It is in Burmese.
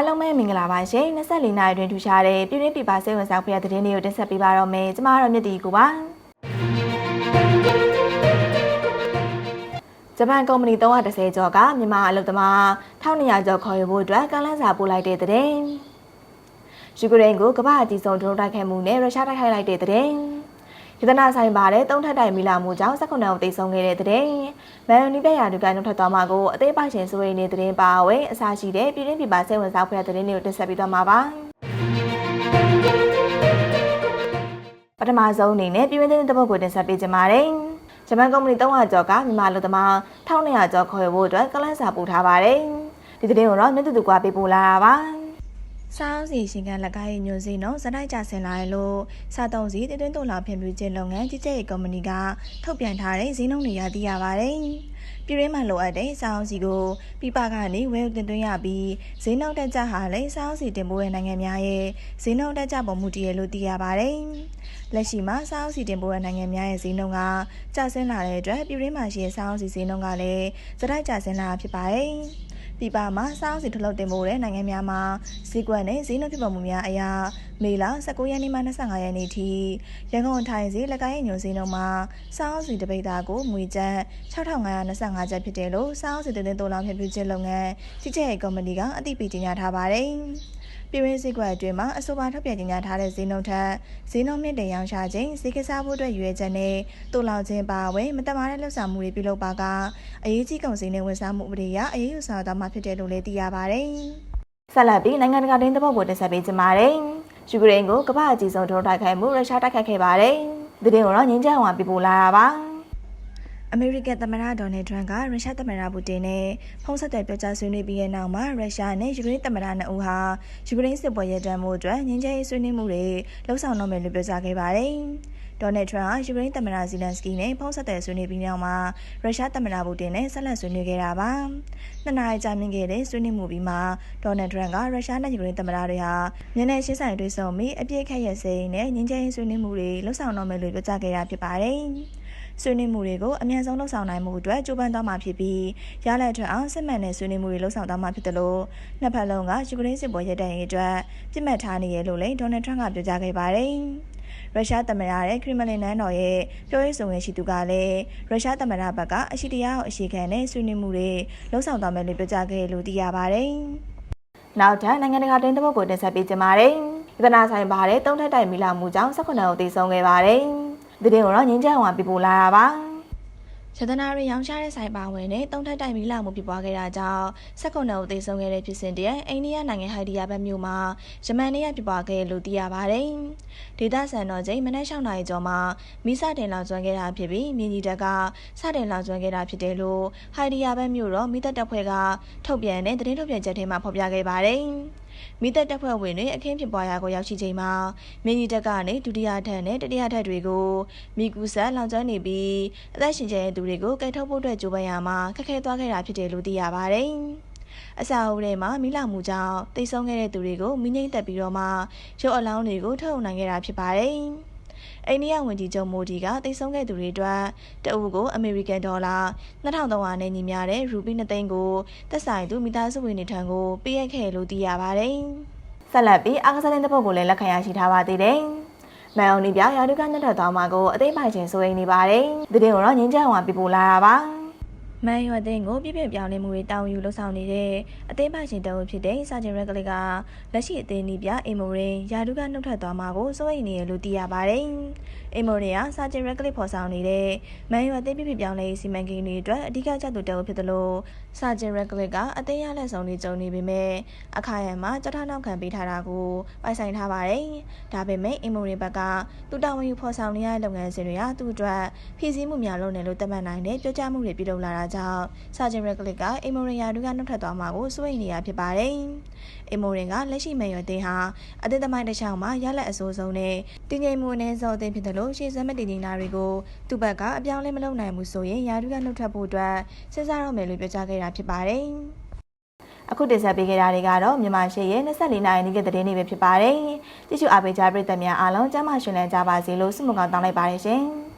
အားလုံးပဲမင်္ဂလာပါရှင်24နိုင်တွင်ထူရှားတဲ့ပြည်တွင်းပြည်ပစိတ်ဝင်စားဖွယ်တဲ့သတင်းတွေကိုတင်ဆက်ပေးပါတော့မယ်ကျမတို့မြတ်တီကိုပါဂျပန်ကုမ္ပဏီ330ကျော်ကမြန်မာအလုပ်သမား1200ကျော်ခေါ်ယူဖို့အတွက်ကမ်းလှမ်းစာပို့လိုက်တဲ့သတင်းယူကရိန်းကိုကမ္ဘာအကြီးဆုံးဒရုန်းတိုက်ခိုက်မှုနဲ့ရုရှားတိုက်ခိုက်လိုက်တဲ့သတ င်းယတနာဆိုင်ပါတဲ့သုံးထပ်တိုင်မီလာမှုကြောင့်၁၉ဦးတိတ်ဆုံးခဲ့တဲ့တဲ့။မန်နီပြရာဒူကနှုတ်ထွက်သွားမှာကိုအသေးပိုင်ရှင်ဆိုရင်နေတဲ့တဲ့ပါဝဲအစားရှိတဲ့ပြည်တွင်းပြည်ပစိတ်ဝင်စားဖွယ်တဲ့တဲ့တွေကိုတင်ဆက်ပေးသွားမှာပါ။ပထမဆုံးအနေနဲ့ပြည်တွင်းသတင်းတစ်ပုဒ်ကိုတင်ဆက်ပေးကြပါမယ်။ဂျပန်ကုမ္ပဏီ300ကျော်ကမြန်မာလူသမား1200ကျော်ခေါ်ယူဖို့အတွက်ကလန့်စာပို့ထားပါတယ်။ဒီသတင်းကိုတော့မြင့်တူတူကပေးပို့လာတာပါ။ စားအောင်စီရှင်ကလက်ကားရဲ့ညွှန်စီနော်ဇတိုက်ကြဆင်လာရလို့စားတုံးစီတည်တွင်းတူလာဖြန့်ဖြူးခြင်းလုပ်ငန်းကြီးကြပ်ရေးကုမ္ပဏီကထုတ်ပြန်ထားတဲ့ဈေးနှုန်းတွေရသိရပါတယ်။ပြည်ရင်းမှာလိုအပ်တဲ့စားအောင်စီကိုပြပကနေဝယ်တင်သွင်းရပြီးဈေးနှုန်းတက်ကြဟာလည်းစားအောင်စီတင်ပို့တဲ့နိုင်ငံများရဲ့ဈေးနှုန်းတက်ကြပုံမှုတည်ရလို့သိရပါတယ်။လက်ရှိမှာစားအောင်စီတင်ပို့တဲ့နိုင်ငံများရဲ့ဈေးနှုန်းကကျဆင်းလာတဲ့အတွက်ပြည်ရင်းမှာရှိတဲ့စားအောင်စီဈေးနှုန်းကလည်းဇတိုက်ကြဆင်းလာဖြစ်ပါတယ်။ပြည်ပမှာစောင်းစီထုတ်လုပ်တင်ပို့တဲ့နိုင်ငံများမှာဈေးကွက်နဲ့ဈေးနှုန်းဖြစ်ပေါ်မှုများအရာမေလ19ရက်နေ့မှ25ရက်နေ့ထိရန်ကုန်ထိုင်ဈေးလက်ကိုင်းညွန်ဈေးနှုန်းမှာစောင်းစီတပိတ်သားကိုငွေကျပ်6525ကျပ်ဖြစ်တယ်လို့စောင်းစီတင်သွင်းတိုးလောင်ဖြန့်ဖြူးခြင်းလုပ်ငန်းကြီးကြပ်ရေးကော်မတီကအသိပေးကြေညာထားပါတယ်။ပြည်ရင်းဈေးကွက်အတွင်းမှာအဆိုပါထုတ်ပြန်ကြေညာထားတဲ့ဈေးနှုန်းထက်ဈေးနှုန်းမြင့်တင်ရောင်းချခြင်းဈေးကစားဖို့အတွက်ရွေးချက်နဲ့တူလောင်ခြင်းပါဝင်မတမာတဲ့လှုပ်ဆောင်မှုတွေပြုလုပ်ပါကအရေးကြီးကုန်စည်နဲ့ဝန်ဆောင်မှုဥပဒေအရအရေးယူဆောင်သွားမှာဖြစ်တယ်လို့လည်းသိရပါတယ်။ ဆက်လက်ပြီးနိုင်ငံတကာတင်းသဘောကိုတင်ဆက်ပေးကြပါမယ်။ယူကရိန်းကိုကမ္ဘာအကြီးဆုံးဒရုန်းတိုက်ခိုက်မှုရုရှားတိုက်ခိုက်ခဲ့ပါတယ်။ဒီတင်ကိုတော့ငင်းချမ်းအောင်ပြပို့လာတာပါ။အမေရိကန်သမ္မတဒေါ်နယ်ထရန့်ကရုရှားသမ္မတပူတင်နဲ့ဖုန်းဆက်သွယ်ပြောကြားဆွေးနွေးပြီးတဲ့နောက်မှာရုရှားနဲ့ယူကရိန်းသမ္မတနှစ်ဦးဟာယူကရိန်းစစ်ပွဲရပ်တန့်မှုအတွက်ငင်းချဲရေးဆွေးနွေးမှုတွေလှုပ်ဆောင်တော့မယ်လို့ပြောကြားခဲ့ပါတယ်။ ဒေါ်နယ်ထရန့်ဟာယူကရိန်းသမ္မတဇီလန်စကီနဲ့ဖုန်းဆက်သွယ်ဆွေးနွေးပြီးနောက်မှာရုရှားသမ္မတပူတင်နဲ့ဆက်လက်ဆွေးနွေးခဲ့တာပါ။နှစ်နာရီကြာမြင့်ခဲ့တဲ့ဆွေးနွေးမှုပြီးမှာဒေါ်နယ်ထရန့်ကရုရှားနဲ့ယူကရိန်းသမ္မတတွေဟာမျက်နှာရှင်းဆိုင်တွေ့ဆုံပြီးအပြည့်ခက်ရစဲနဲ့ငင်းချဲရေးဆွေးနွေးမှုတွေလှုပ်ဆောင်တော့မယ်လို့ပြောကြားခဲ့တာဖြစ်ပါတယ်။ဆွေးနွေးမှုတွေကိုအမြန်ဆုံးလှုပ်ဆောင်နိုင်မှုအတွက်ကြိုးပမ်းသွားမှာဖြစ်ပြီးရလက်ထွက်အောင်စစ်မှန်တဲ့ဆွေးနွေးမှုတွေလှုပ်ဆောင်သွားမှာဖြစ်တယ်လို့နှစ်ဖက်လုံးကယူကရိန်းစစ်ပွဲရပ်တန့်ရေးအတွက်ပြစ်မှတ်ထားနေရလို့လည်းဒေါ်နယ်ထရန့်ကပြောကြားခဲ့ပါတယ်။ ရုရှားသမ္မတရဲ့ခရီမလင်နန်းတော်ရဲ့ပြောရေးဆိုခွင့်ရှိသူကလည်းရုရှားသမ္မတဘက်ကအရှိတရားကိုအရှိခံနဲ့ဆွေးနွေးမှုတွေလှုပ်ဆောင်သွားမယ်လို့ပြောကြားခဲ့လို့သိရပါတယ်။နောက်ထပ်နိုင်ငံတကာတင်းတပုတ်ကိုတင်ဆက်ပေးကြပါမယ်။ဒီကနာဆိုင်ပါတဲ့တုံးထက်တိုင်မီလာမှုကြောင့်၁၈ဦးသေဆုံးခဲ့ပါတယ်။ဒီတင်ကိုတော့ငင်းချမ်းအောင်ပြပို့လာတာပါ ရတနာရီရောင်းချတဲ့ဆိုင်ပါဝင်နဲ့တုံးထက်တိုင်မီလာမှုဖြစ်ပွားခဲ့တာကြောင့်၁၉ဦးသေဆုံးခဲ့တဲ့ဖြစ်စဉ်တည်းအိန္ဒိယနိုင်ငံဟိုက်ဒီယာဘက်မြို့မှာယမန်နေ့ကဖြစ်ပွားခဲ့လို့သိရပါတယ်။ဒေသစံတော်ချိန်မနက်6နာရီကျော်မှာမိစတင်လောင်ကျွမ်းခဲ့တာဖြစ်ပြီးမြင်းကြီးတက်ကစတင်လောင်ကျွမ်းခဲ့တာဖြစ်တယ်လို့ဟိုက်ဒီယာဘက်မြို့တော်မိသက်တပ်ဖွဲ့ကထုတ်ပြန်တဲ့သတင်းထုတ်ပြန်ချက်ထဲမှာဖော်ပြခဲ့ပါတယ်။ မိသက်တပ်ဖွဲ့ဝင်တွေအခင်းဖြစ်ပွားရာကိုရောက်ရှိချိန်မှာမင်းကြီးတပ်ကနေဒုတိယထပ်နဲ့တတိယထပ်တွေကိုမိကူဆက်လောင်ကျွမ်းနေပြီးအသက်ရှင်ကျန်တဲ့သူတွေကိုကယ်ထုတ်ဖို့အတွက်ကြိုးပမ်းရာမှာခက်ခဲသွားခဲ့တာဖြစ်တယ်လို့သိရပါတယ်။အစာအုပ်ထဲမှာမိလာမှုကြောင့်တိတ်ဆုံးခဲ့တဲ့သူတွေကိုမိငိမ့်တက်ပြီးတော့မှရုပ်အလောင်းတွေကိုထုတ်နိုင်ခဲ့တာဖြစ်ပါတယ်။ အိန္ဒိယဝန်ကြီးချုပ်မိုဒီကတိတ်ဆုံးခဲ့သူတွေအတွက်တအုပ်ကိုအမေရိကန်ဒေါ်လာ2300နဲ့ညီမျှတဲ့ရူပီ2သိန်းကိုသက်ဆိုင်သူမိသားစုဝင်တွေထံကိုပေးအပ်ခဲ့လို့သိရပါတယ်။ဆက်လက်ပြီးအာကစားတဲ့ပုတ်ကိုလည်းလက်ခံရရှိထားပါသေးတယ်။မန်အောင်နီပြရာဒုကနှစ်ထပ်သွားမှာကိုအသိပိုင်ခြင်းဆိုရင်နေပါတယ်။ဒီတင်ကိုတော့ငင်းချမ်းအောင်ပြပို့လာတာပါ။ မန်ယူအသင်းကိုပြည့်ပြည့်ပြောင်းလဲမှုတွေတောင်းယူလှုပ်ဆောင်နေတဲ့အသင်းပိုင်ရှင်တအုပ်ဖြစ်တဲ့စာဂျင်ရက်ကလေးကလက်ရှိအသင်းနီးပြအိမ်မိုရင်ယာဒုကနှုတ်ထွက်သွားမှာကိုစိုးရိမ်နေရလို့သိရပါတယ်။အိမ်မိုရင်ကစာဂျင်ရက်ကလေးဖော်ဆောင်နေတဲ့မန်ယူအသင်းပြည့်ပြည့်ပြောင်းလဲစီမံကိန်းတွေအတွက်အဓိကကျသူတအုပ်ဖြစ်တယ်လို့စာဂျင်ရက်ကလေးကအသင်းရလက်ဆောင်တွေကြုံနေပေမဲ့အခါရံမှာကြောက်ထနောက်ခံပေးထားတာကိုပိုင်ဆိုင်ထားပါတယ်။ဒါပေမဲ့အိမ်မိုရင်ဘက်ကသူတာဝန်ယူဖော်ဆောင်နေရတဲ့လုပ်ငန်းစဉ်တွေကသူ့အတွက်ဖြည့်ဆည်းမှုများလုပ်နေလို့သတ်မှတ်နိုင်တဲ့ပြောကြားမှုတွေပြုလုပ်လာတာကြောင့်စာဂျင်ရက်ဂလစ်ကအိမ်မိုရင်ယာဒူကနှုတ်ထွက်သွားမှာကိုစိုးရိမ်နေရဖြစ်ပါတယ်။အိမ်မိုရင်ကလက်ရှိမယ်ရွယ်တင်ဟာအသစ်သမိုင်းတစ်ချောင်းမှာရလက်အစိုးဆုံးနဲ့တည်ငြိမ်မှုနဲ့စောအသင်းဖြစ်တယ်လို့ရှေ့စမ်းမတည်ငြိမ်တာတွေကိုသူ့ဘက်ကအပြောင်းလဲမလုပ်နိုင်ဘူးဆိုရင်ယာဒူကနှုတ်ထွက်ဖို့အတွက်စဉ်းစားရမယ်လို့ပြောကြားခဲ့တာဖြစ်ပါတယ်။အခုတင်ဆက်ပေးခဲ့တာတွေကတော့မြန်မာရှေ့ရဲ့24နိုင်နေ့ကသတင်းတွေပဲဖြစ်ပါတယ်။ကြည့်ရှုအားပေးကြပရိသတ်များအားလုံးကျမ်းမာရှင်လန်းကြပါစေလို့ဆုမွန်ကောင်းတောင်းလိုက်ပါတယ်ရှင်။